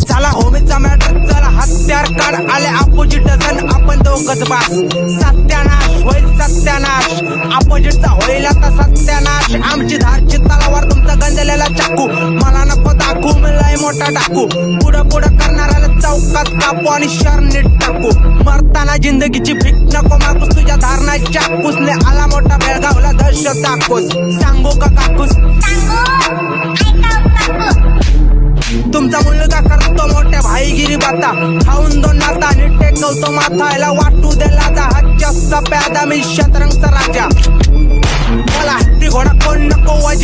चला होमीचा मॅटर चला हत्यार काढ आले अपोजिट डझन आपण दोघच बास. सात गंजलेला चाकू. मला नको दाखवू मिळाय मोठा टाकू पुढं पुढं करणाऱ्याला चौकात कापू आणि शर नीट टाकू. मरताना जिंदगीची भीक नको मागूस तुझ्या धारणा चाकूसने आला मोठा बेळगावला दहशत दाखवूस. सांगू का काकूस? तुमचा मुलगा करतो मोठ्या भाईगिरी बाता. खाऊन दोन नाता आणि टेकवतो माथायला वाटू दिला जहाजच्या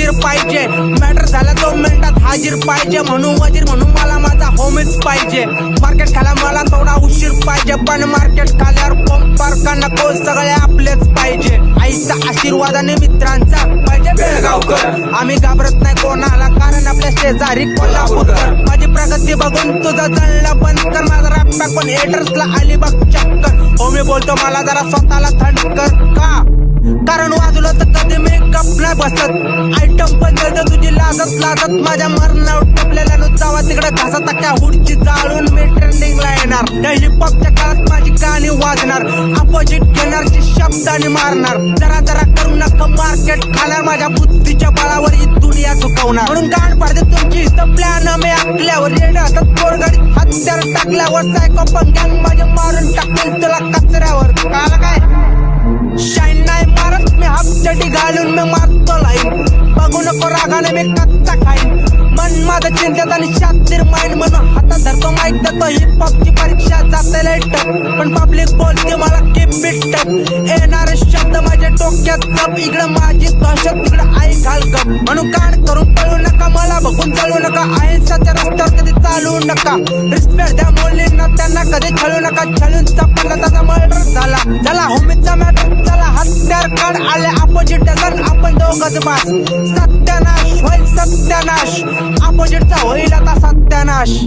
वजीर पाहिजे. मॅटर झाला दोन मिनिटात हाजीर पाहिजे. म्हणून वजीर म्हणून मला माझा होमीच पाहिजे. मार्केट खाला मला थोडा उशीर पाहिजे. पण मार्केट खाल्यावर पंपार का नको सगळे आपलेच पाहिजे. आईचा आशीर्वाद आणि मित्रांचा पाहिजे. बेळगावकर. आम्ही घाबरत नाही कोणाला कारण आपल्या शेजारी कोल्हापूर माझी प्रगती बघून तुझं जळलं बंद कर. माझा रॅप पण हेटर्सला आली बघ चक्कर. हो मी बोलतो मला जरा स्वतःला थंड कर. का? कारण वाजलो तर गप नाही बसत आयटम पण तुझी लाजत लाजत माझ्या मरणावर टपलेल्या नुसावा. तिकडे घासा टाक्या हुडची जाळून मी ट्रेंडिंगला येणार. त्या हिप काळात माझी गाणी वाजणार. अपोजिट घेणारची शब्दाने मारणार. जरा जरा करू नका मार्केट खाणार माझ्या बुद्धीच्या बळावर ही दुनिया झुकवणार म्हणून गाण पाडते तुमची. प्लॅन मी आखल्यावर. येणं हातात गोडगाडीत हत्यार टाकल्यावर सायको पण गँग माझे मारून टाकेल मी मारतो लाईन बघू नको रागाने मी कच्चा खाईन मन माझं चिंतेत आणि शातीर माइंड म्हणून हातात धरतो माईक देतो हिप हॉपची परीक्षा जाते लाइट पण पब्लिक बोलते मला की बिट येणारे शब्द माझ्या डोक्यात जप. इकडं माझी दहशत तिकडे आई घाल गप म्हणून कान करून पळू नका मला बघून चालू नका. आयुष्याच्या घालू नका. रिस्पेक्ट द्या मुलींना त्यांना कधी छळू नका. छळून सापडला त्याचा मर्डर झाला. झाला होमीचा मॅटर झाला हत्यार काढ. आले अपोजिट डझन आपण दोघच बास. सत्यानाश होईल सत्यानाश. अपोजिटचा होईल आता सत्यानाश.